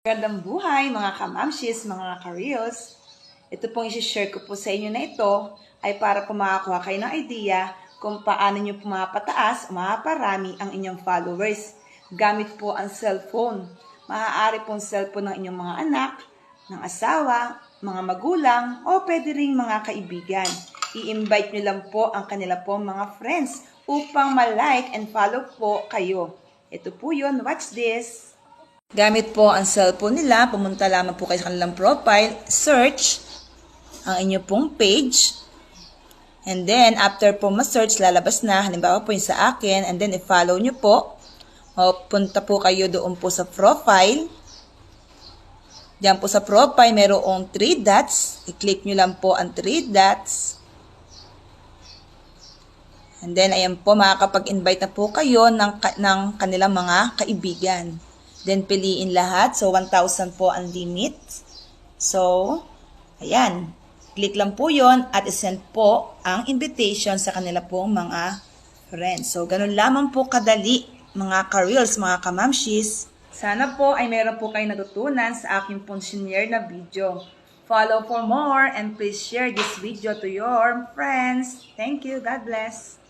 Magandang buhay mga kamamshis, mga kareels. Ito pong isi-share ko po sa inyo na ito ay para po makakuha kayo ng idea kung paano nyo pumapataas o mapaparami ang inyong followers. Gamit po ang cellphone. Maaari pong cellphone ng inyong mga anak, ng asawa, mga magulang, o pwede ring mga kaibigan. I-invite nyo lang po ang kanila po mga friends upang ma-like and follow po kayo. Ito po yun. Watch this. Gamit po ang cellphone nila, pumunta lamang po kayo sa kanilang profile, search ang inyo pong page, and then after po ma-search, lalabas na, halimbawa po yung sa akin, and then i-follow nyo po, o punta po kayo doon po sa profile, Diyan po sa profile, mayroong 3 dots, i-click nyo lang po ang 3 dots, and then ayan po, makakapag-invite na po kayo ng, ng kanilang mga kaibigan. Then, piliin lahat. So, 1,000 po ang limit. So, ayan. Click lang po yon at isend po ang invitation sa kanila pong mga friends. So, ganun lamang po kadali, mga ka-reels, mga kamamshis. Sana po ay meron po kayo natutunan sa aking pong na video. Follow for more and please share this video to your friends. Thank you. God bless.